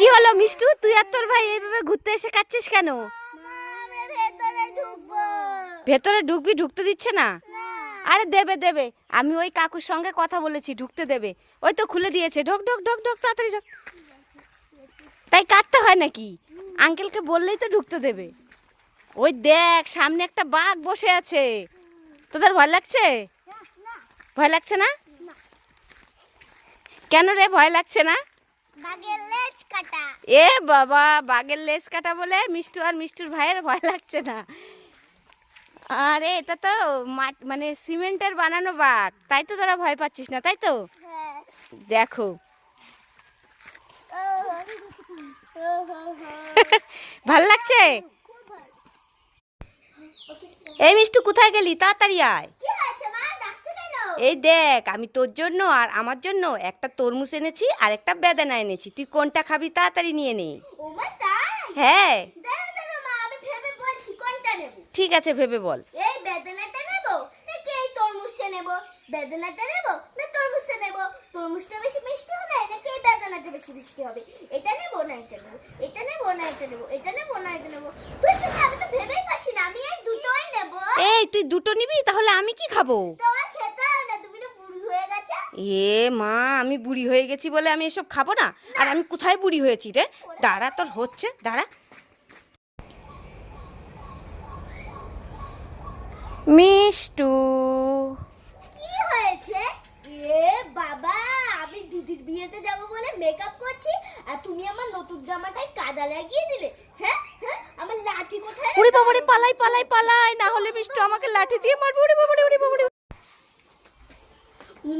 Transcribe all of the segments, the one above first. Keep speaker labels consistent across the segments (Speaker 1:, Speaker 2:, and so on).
Speaker 1: কি হলো মিষ্টু? তুই আর তোর ভাই এইভাবে ঘুরতে এসে কাচ্ছিস কেন?
Speaker 2: ভেতরে ঢুকবি।
Speaker 1: ঢুকতে দিচ্ছে না? আরে দেবে দেবে। আমি ওই কাকুর সঙ্গে কথা বলেছি ঢুকতে দেবে। ওই তো খুলে দিয়েছে। ঢোক ঢোক ঢোক ঢোক তাড়াতাড়ি ঢোক। তাই কাটতে হয় নাকি? আঙ্কেলকে বললেই তো ঢুকতে দেবে। ওই দেখ সামনে একটা বাঘ বসে আছে। তোদের ভয় লাগছে? ভয় লাগছে না? কেন রে ভয় লাগছে না?
Speaker 2: লেজ কাটা
Speaker 1: এ বাবা বাঘের লেজ কাটা বলে মিষ্টু আর মিষ্টুর ভাইয়ের ভয় লাগছে না। আরে এটা তো মানে সিমেন্টের বানানো বাঘ। তাই তো তোরা ভয় পাচ্ছিস না তাই তো?
Speaker 2: হ্যাঁ।
Speaker 1: দেখো। ভালো লাগছে? এই মিষ্টু কোথায় গেলি? তাড়াতাড়ি আয়
Speaker 2: কি হয়েছে মা ডাকছো কেন
Speaker 1: এই দেখ আমি তোর জন্য আর আমার জন্য একটা তরমুজ এনেছি আর একটা বেদানা এনেছি। তুই কোনটা খাবি তাড়াতাড়ি নিয়ে নে। হ্যাঁ। ঠিক আছে ভেবে বল।
Speaker 2: এই বেদনাটা নেব? নাকি এই তরমুজটা নেব? বেদনাটা নেব? না তরমুজটা নেব? তরমুজটা বেশি মিষ্টি হবে? নাকি এই বেদনাটা বেশি মিষ্টি হবে? এটা নেব না এটা নেব? এটা নেব না এটা নেব? এটা নেব না এটা নেব? তুই আমি তো ভেবেই পাচ্ছি না আমি এই দুটোই নেব।
Speaker 1: এই তুই দুটো নিবি? তাহলে আমি কি খাব
Speaker 2: তোমার খেতে হবে না তুমি তো বুড়ি হয়ে গেছে
Speaker 1: এ মা আমি বুড়ি হয়ে গেছি বলে আমি এসব খাব না? আর আমি কোথায় বুড়ি হয়েছি রে? দাঁড়া তোর হচ্ছে দাঁড়া। মিষ্টু।
Speaker 2: কি হয়েছে? এ বাবা আমি দিদির বিয়েতে যাব বলে মেকআপ করছি আর তুমি আমার নতুন জামাটায় কাদা লাগিয়ে দিলে। হ্যাঁ হ্যাঁ আমার লাঠি কোথায়
Speaker 1: উড়ি বাবারে পালাই পালাই পালাই না হলে মিষ্টু আমাকে লাঠি দিয়ে মারবে উড়ি বাবারে।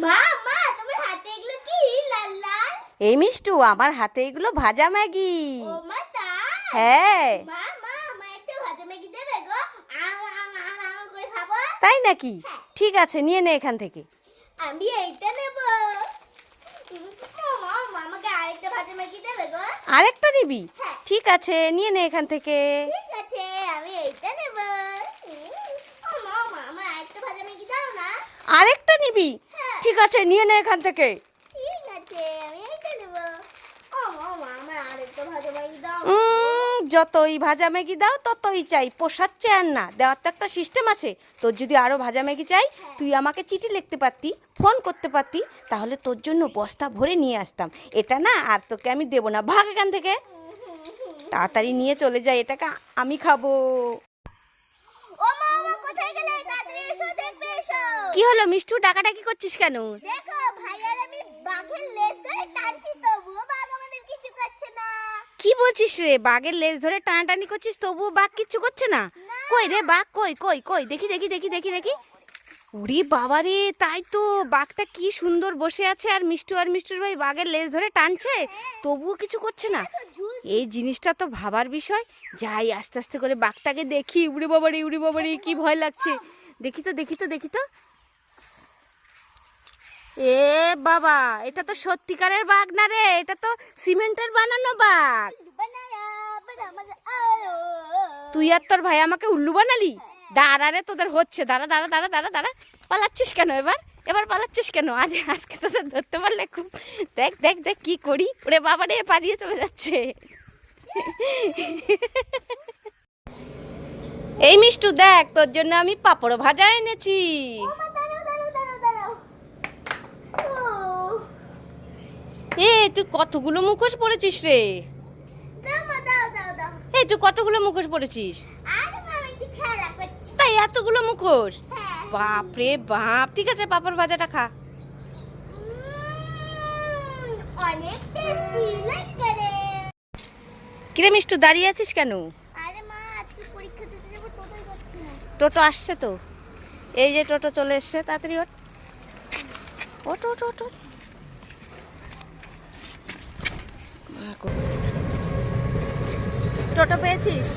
Speaker 2: মা মা তোমার হাতে এগুলো কি? লাল লাল।
Speaker 1: এই মিষ্টু আমার হাতে এগুলো ভাজা ম্যাগি।
Speaker 2: ও মা তাই?
Speaker 1: হ্যাঁ।
Speaker 2: মা মা মা একটা ভাজা ম্যাগি দেবে গো। আং আং আং আং করে খাব।
Speaker 1: তাই নাকি? ঠিক আছে নিয়ে নে এখান থেকে।
Speaker 2: আমি এইটা নেব। মা আরেকটা ভাজা ম্যাগি দেবে গো।
Speaker 1: আরেকটা নিবি?
Speaker 2: হ্যাঁ।
Speaker 1: ঠিক আছে নিয়ে নে এখান থেকে।
Speaker 2: ঠিক আছে আমি এইটা নেব। ও মা মা আরেকটা ভাজা ম্যাগি দাও না।
Speaker 1: আরেকটা নিবি?
Speaker 2: হ্যাঁ।
Speaker 1: ঠিক আছে নিয়ে নে এখান থেকে।
Speaker 2: ঠিক আছে আমি এইটা নেব। ও মা মা আরেকটা ভাজা ম্যাগি দাও।
Speaker 1: উম, যতই ভাজা ম্যাগি দাও ততই চাই। পোষাচ্ছে আর না দেওয়ার তো একটা সিস্টেম আছে। তোর যদি আরও ভাজা ম্যাগি চাই তুই আমাকে চিঠি লিখতে পারতি ফোন করতে পারতি তাহলে তোর জন্য বস্তা ভরে নিয়ে আসতাম। এটা না আর তোকে আমি দেবো না। ভাগ এখান থেকে। তাড়াতাড়ি নিয়ে চলে যাই এটাকে আমি খাব
Speaker 2: ও মা মা কোথায় গেলে তাড়াতাড়ি এসো দেখবে এসো
Speaker 1: কি হলো মিষ্টু ডাকাডাকি করছিস কেন?
Speaker 2: দেখো ভাইয়ার আমি বাঘের লেজ ধরে টানছি তবুও বাঘ আমাদের কিছু করছে না।
Speaker 1: কি বলছিস রে বাঘের লেজ ধরে টানাটানি করছিস তবুও বাঘ কিচ্ছু করছে না? কই রে বাঘ কই কই কই দেখি দেখি দেখি দেখি দেখি। উরি বাবা রে তাই তো বাঘটা কি সুন্দর বসে আছে আর মিষ্টু আর মিষ্টুর ভাই বাঘের লেজ ধরে টানছে তবুও কিছু করছে না। এই জিনিসটা তো ভাবার বিষয় যাই আস্তে আস্তে করে বাঘটাকে দেখি উড়ে বাবারে উড়ে বাবারে কি ভয় লাগছে। দেখি তো দেখি তো দেখি তো। এ বাবা, এটা তো সত্যিকারের বাঘ না রে, এটা তো সিমেন্টের বানানো বাঘ তুই আর তোর ভাই আমাকে উল্লু বানালি? দাঁড়া রে, তোদের হচ্ছে। দাঁড়া দাঁড়া দাঁড়া দাঁড়া দাঁড়া। পালাচ্ছিস কেন এবার? এবার পালাচ্ছিস কেন? আজ, আজকে তোদের ধরতে পারলে খুব দেখ দেখ দেখ কি করি। ওরে বাবা রে, পালিয়ে চলে যাচ্ছে। এই মিষ্টু, দেখ, তোর জন্য আমি পাপড় ভাজা এনেছি
Speaker 2: ও মা দাঁড়াও দাঁড়াও দাঁড়াও দাঁড়াও ও
Speaker 1: এ তুই কতগুলো মুখোশ পড়েছিস রে? এই তুই কতগুলো মুখোশ পড়েছিস তাই এতগুলো মুখোশ?
Speaker 2: হ্যাঁ।
Speaker 1: বাপ রে বাপ ঠিক আছে পাপড় ভাজাটা খা।
Speaker 2: অনেক টেস্টি লাগে
Speaker 1: কিরে। মিষ্টু দাঁড়িয়ে আছিস কেন?
Speaker 2: আরে মা আজকে পরীক্ষা দিতে যাব টোটোই পাচ্ছি না।
Speaker 1: টোটো আসছে তো। এই যে টোটো চলে এসছে তাড়াতাড়ি ওঠ ওঠ ওঠ ওঠ ওঠ। টোটো পেয়েছিস?